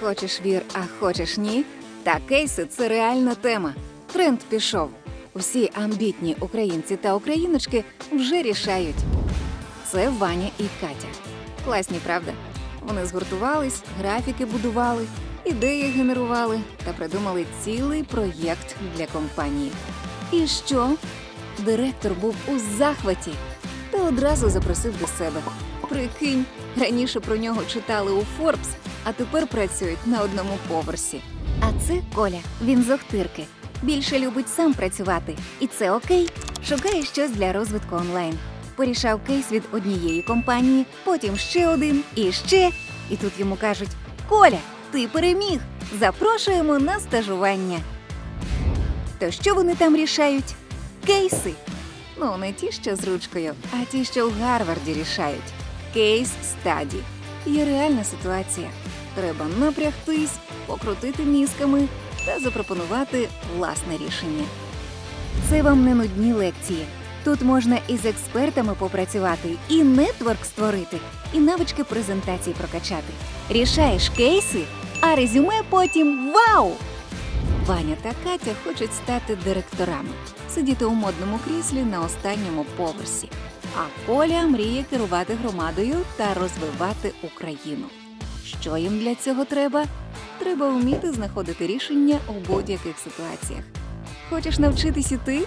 Хочеш вір, а хочеш ні. Та кейси це реальна тема. Тренд пішов. Всі амбітні українці та україночки вже рішають. Це Ваня і Катя. Класні, правда? Вони згуртувались, графіки будували, ідеї генерували та придумали цілий проєкт для компанії. І що? Директор був у захваті та одразу запросив до себе. Прикинь, раніше про нього читали у Форбс, а тепер працюють на одному поверсі. А це Коля. Він з Охтирки. Більше любить сам працювати. І це окей. Шукає щось для розвитку онлайн. Порішав кейс від однієї компанії, потім ще один і ще. І тут йому кажуть: Коля, ти переміг! Запрошуємо на стажування. То що вони там рішають? Кейси. Ну, не ті, що з ручкою, а ті, що в Гарварді рішають. Кейс стаді. Є реальна ситуація. Треба напрягтись, покрутити мізками та запропонувати власне рішення. Це вам не нудні лекції. Тут можна і з експертами попрацювати, і нетворк створити, і навички презентації прокачати. Рішаєш кейси, а резюме потім вау! Ваня та Катя хочуть стати директорами, сидіти у модному кріслі на останньому поверсі. А Коля мріє керувати громадою та розвивати Україну. Що їм для цього треба? Треба вміти знаходити рішення у будь-яких ситуаціях. Хочеш навчитись і ти?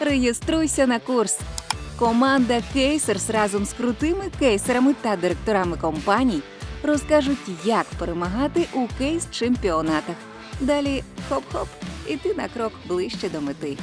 Реєструйся на курс. Команда Кейсерс разом з крутими кейсерами та директорами компаній розкажуть, як перемагати у кейс-чемпіонатах. Далі хоп-хоп, і ти на крок ближче до мети.